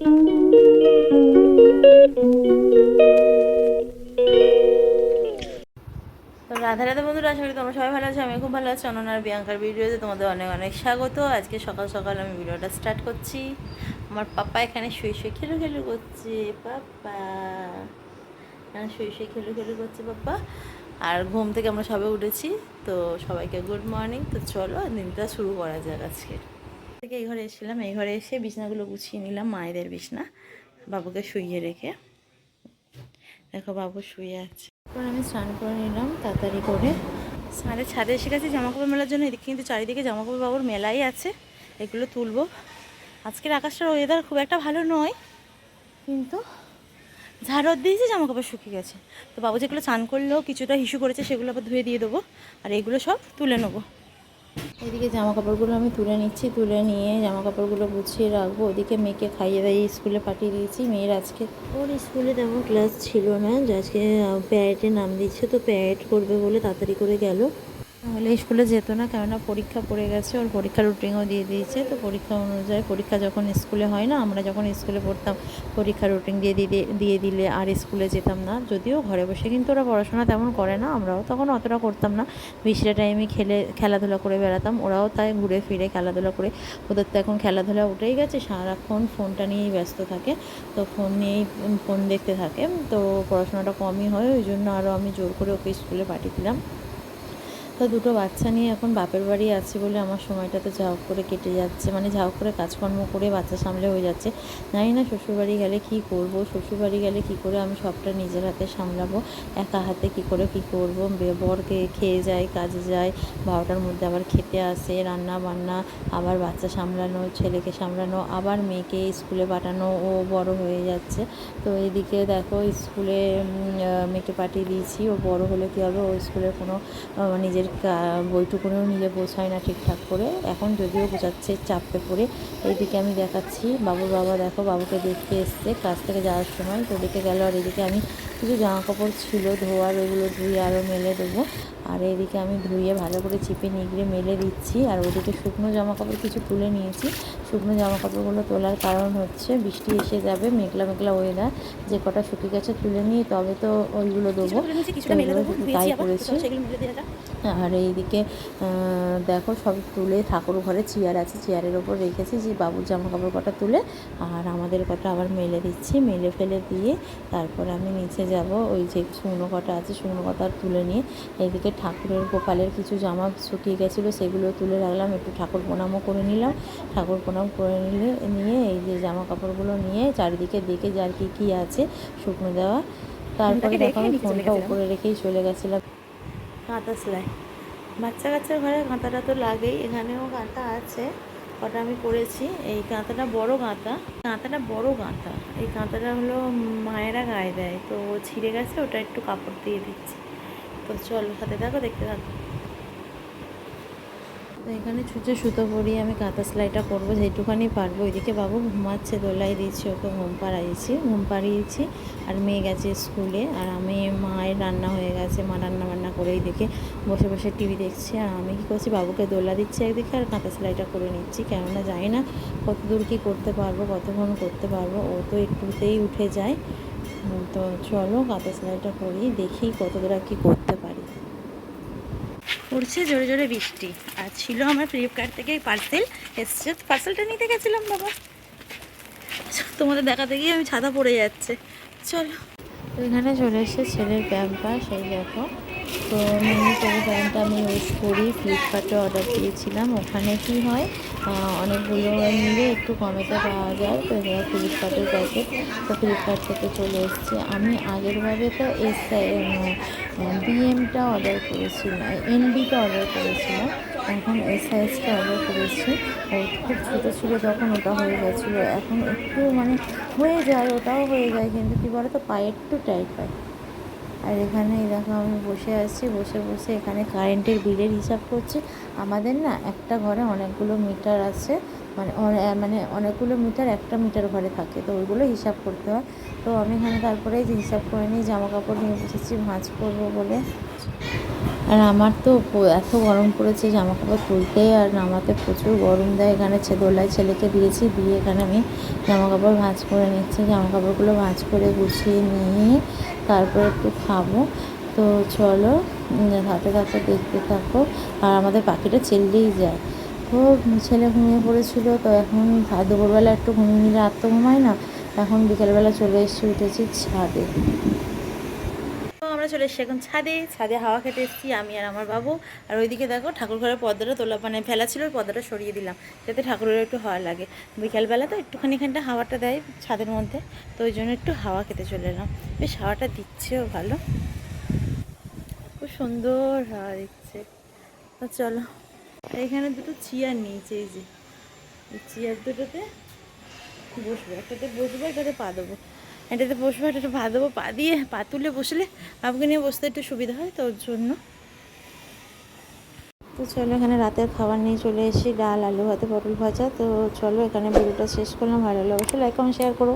রাধা রাধা বন্ধুরা, আশা করি তোমরা সবাই ভালো আছো আমি খুব ভালো আছি। অননার বিয়াঙ্কার ভিডিওতে তোমাদের অনেক অনেক স্বাগত। আজকে সকাল সকাল আমি ভিডিওটা স্টার্ট করছি। আমার পাপা এখানে শুয়ে শুয়ে খেলু খেলু করছে, পাপা। এখানে শুয়ে শুয়ে খেলু খেলু করছে পাপা। আর ঘুম থেকে আমরা সবে উঠেছি, তো সবাইকে গুড মর্নিং তো চলো, দিনটা শুরু করা যাক আজকে। থেকে এই ঘরে এসেছিলাম। এই ঘরে এসে বিছনাগুলো গুছিয়ে নিলাম মায়েদের বিছনা, বাবুকে শুইয়ে রেখে। দেখো বাবু শুয়ে আছে। তারপর আমি স্নান করে নিলাম তাড়াতাড়ি করে। স্নানের ছাদে এসে গেছি জামা কাপড় মেলার জন্য। এদিকে কিন্তু চারিদিকে জামা কাপড় বাবুর মেলাই আছে। এগুলো তুলবো। আজকের আকাশটার ওয়েদার খুব একটা ভালো নয়, কিন্তু ঝাড়ত দিয়েছে জামা কাপড় শুকিয়ে গেছে। তো বাবু যেগুলো চান করলেও কিছুটা হিসু করেছে সেগুলো আবার ধুয়ে দিয়ে দেবো। আর এগুলো সব তুলে নেব। এদিকে জামা কাপড়গুলো আমি তুলে নিচ্ছি, তুলে নিয়ে জামা কাপড়গুলো গুছিয়ে রাখব। ওদিকে মেয়েকে খাইয়ে দাইয়ে স্কুলে পাঠিয়ে দিয়েছি। মেয়ের আজকে ওর স্কুলে তেমন ক্লাস ছিল না, যে আজকে প্যারেটে নাম দিচ্ছে, তো প্যারেড করবে বলে তাড়াতাড়ি করে গেল। তাহলে স্কুলে যেত না, কেননা পরীক্ষা পড়ে গেছে, ওর পরীক্ষার রুটিনও দিয়ে দিয়েছে। তো পরীক্ষা অনুযায়ী পরীক্ষা যখন স্কুলে হয় না, আমরা যখন স্কুলে পড়তাম, পরীক্ষার রুটিন দিয়ে দিয়ে দিলে আর স্কুলে যেতাম না। যদিও ঘরে বসে কিন্তু ওরা পড়াশোনা তেমন করে না, আমরাও তখন অতটা করতাম না। বৃষ্টির টাইমে খেলে, খেলাধুলা করে বেড়াতাম, ওরাও তাই ঘুরে ফিরে খেলাধুলা করে। ওদের তো এখন খেলাধুলা উঠেই গেছে, সারাক্ষণ ফোনটা নিয়েই ব্যস্ত থাকে। তো ফোন নিয়েই ফোন দেখতে থাকে। তো পড়াশোনাটা কমই হয়, ওই জন্য আরও আমি জোর করে ওকে স্কুলে পাঠিয়ে দিলাম। তো দুটো বাচ্চা নিয়ে এখন বাপের বাড়ি আছি বলে আমার সময়টা তো ঝাউ করে কেটে যাচ্ছে। মানে ঝাউ করে কাজকর্ম করে বাচ্চা সামলে হয়ে যাচ্ছে। জানি না শ্বশুরবাড়ি গেলে কি করব, শ্বশুরবাড়ি গেলে কি করে আমি সবটা নিজের হাতে সামলাবো, একা হাতে কি করে কি করব? বরকে খেয়ে যায়, কাজে যায়, বারোটার মধ্যে আবার খেতে আসে, রান্না বান্না, আবার বাচ্চা সামলানো, ছেলেকে সামলানো, আবার মেয়েকে স্কুলে পাঠানো, ও বড় হয়ে যাচ্ছে। তো এদিকে দেখো স্কুলে মেয়েকে পাঠিয়ে দিয়েছি, ও বড় হলে কী হবে? ও স্কুলের কোনো নিজের বইটুকুনিও নিজে বোঝায় না ঠিকঠাক করে। এখন যদিও বোঝাচ্ছে চাপে পড়ে। এইদিকে আমি দেখাচ্ছি। বাবুর বাবা দেখো বাবুকে দেখতে এসছে কাজ থেকে যাওয়ার সময়। তো দেখে গেল আর এদিকে আমি কিছু জামা কাপড় ছিল ধোয়ার ওইগুলো ধুয়ে আরও মেলে দেবো। আর এদিকে আমি ধুয়ে ভালো করে চিপে নিগড়ে মেলে দিচ্ছি। আর ওদিকে শুকনো জামা কাপড় কিছু তুলে নিয়েছি। শুকনো জামা কাপড়গুলো তোলার কারণ হচ্ছে বৃষ্টি এসে যাবে মেঘলা মেঘলা ওয়েদার যে কটা শুকিয়ে গেছে তুলে নিয়ে তবে তো ওইগুলো দেবো। তাই করেছি। আর এইদিকে দেখো সব তুলে ঠাকুর ঘরে চেয়ার আছে চেয়ারের ওপর রেখেছি যে বাবুর জামা কাপড় কটা তুলে আর আমাদের কটা আবার মেলে দিচ্ছি। মেলে ফেলে দিয়ে তারপর আমি নিচে যাব ওই যে শুকনো কটা আছে শুকনো কটা তুলে নিয়ে এইদিকে ঠাকুরের গোপালের কিছু জামা শুকিয়ে গেছিল সেগুলো তুলে রাখলাম একটু ঠাকুর প্রণামও করে নিলাম। ঠাকুর প্রণাম করে নিলে নিয়ে এই যে জামা কাপড়গুলো নিয়ে চারিদিকে দেখে যার কী কী আছে শুকনো দেওয়া। তারপরে দেখো আমি ফোনটা উপরে রেখেই চলে গেছিলাম। কাঁথা সেলাই বাচ্চা কাচ্চার ঘরে কাঁথাটা তো লাগেই, এখানেও কাঁথা আছে। কটা আমি করেছি, এই কাঁথাটা বড় কাঁথা কাঁথাটা বড় কাঁথা এই কাঁথাটা হলো মায়েরা গায়ে দেয়, তো ছিঁড়ে গেছে, ওটা একটু কাপড় দিয়ে দিচ্ছি। তো চলো, সাথে দেখো দেখতে থাকো। তো এখানে ছুঁচে সুতো পরিয়ে আমি কাঁথা সেলাইটা করব, যেটুখানি পারব। ওইদিকে বাবু ঘুমাচ্ছে দোলাই দিয়েছি, ওকে ঘুম পাড়াইছি ঘুম পাড়িয়েছি। আর মেয়ে গেছে স্কুলে, আর আমি মায়ের রান্না হয়ে গেছে, মা রান্না বান্না করেই দেখে বসে বসে টিভি দেখছে। আর আমি কী করছি, বাবুকে দোলা দিচ্ছি একদিকে আর কাঁথা সেলাইটা করে নিচ্ছি। কেননা জানি না কত দূর কী করতে পারব, কতক্ষণ করতে পারব, ও তো একটুতেই উঠে যায়। তো চলো কাঁথা সেলাইটা করি, দেখি কত দূর কী করতে পারি। পড়ছে জোরে জোরে বৃষ্টি। আর ছিল আমার ফ্লিপকার্ট থেকে পার্সেল। এসছে পার্সেলটা নিতে গেছিলাম বাবা। তোমাদের দেখাতে গিয়ে আমি ছাতা পড়ে যাচ্ছে। চলো। এখানে চলে এসেছে ছেলের প্যাম্পা সেই দেখো। তো মিনি করে প্যান্টটা আমি ইউজ করি ফ্লিপকার্টে অর্ডার দিয়েছিলাম। ওখানে কি হয় অনেকগুলো মিলে একটু কমেতে পাওয়া যায়, তো এগুলো ফ্লিপকার্টের প্যাকেট তো ফ্লিপকার্ট থেকে চলে এসছে। আমি আগেরবারে তো এস বিএমটা অর্ডার করেছিলাম এনবিটা অর্ডার করেছিলাম। এখন এসআইএসটা অর্ডার করেছি। খুব ছোটো ছিল তখন ওটা হয়ে গেছিল। এখন একটু মানে হয়ে যায়, ওটাও হয়ে যায়, কিন্তু কী বলো তো পায়ে একটু টাইট হয়। আর এখানে দেখো আমি বসে আছি, বসে বসে এখানে কারেন্টের বিলের হিসাব করছি। আমাদের না একটা ঘরে অনেকগুলো মিটার আছে মানে মানে অনেকগুলো মিটার একটা মিটার ঘরে থাকে, তো ওইগুলো হিসাব করতে হয়। তো আমি এখানে তারপরে হিসাব করে নিই জামা কাপড় নিয়ে বসেছি, ভাঁজ করব বলে। আর আমার তো এত গরম পড়েছে জামা কাপড় তুলতে, আর নামাতে প্রচুর গরম দেয়। এখানে দোলায় ছেলেকে দিয়েছি, দিয়ে এখানে আমি জামা কাপড় ভাঁজ করে নিচ্ছি। জামা কাপড়গুলো ভাঁজ করে গুছিয়ে নিয়ে তারপর একটু খাব। তো চলো হাতে থাকতে দেখতে থাকো। আর আমাদের পাখিটা চেল্লেই যায়। তো ছেলে ঘুমিয়ে পড়েছিল, তো এখন দুপুরবেলা একটু ঘুমিয়ে নিলে আর তো ঘুমায় না। এখন বিকেলবেলা চলে এসেছি, উঠেছি ছাদে। চলে এসেছি এখন ছাদে। ছাদে হাওয়া খেতে এসেছি আমি আর আমার বাবু। আর ওইদিকে দেখো ঠাকুর ঘরের পর্দাটা তোলা মানে ফেলা ছিল পর্দাটা সরিয়ে দিলাম, যাতে ঠাকুরের একটু হাওয়া লাগে। বিকালবেলা তো একটুখানি এখানটা হাওয়াটা দেয় ছাদের মধ্যে, তো ওই জন্য একটু হাওয়া খেতে চলে এলাম। বেশ হাওয়াটা দিচ্ছেও ভালো। খুব সুন্দর হাওয়া দিচ্ছে। তো চলো এইখানে দুটো চেয়ার নিয়েছে, এই যে। চেয়ার দুটোতে বসবো, একটাতে বসবো, একটাতে পা দেবো এটাতে বসবো, এটাতে পা দেবো, পা দিয়ে, পা তুলে বসলে বাবুকে নিয়ে বসতে একটু সুবিধা হয় তো ওর জন্য। তো চলো এখানে রাতের খাবার নিয়ে চলে এসেছি, ডাল, আলু ভাতে পটল ভাজা। তো চলো এখানে ভিডিওটা শেষ করলাম, ভালো লাগলে অবশ্যই লাইক কমেন্ট শেয়ার করো।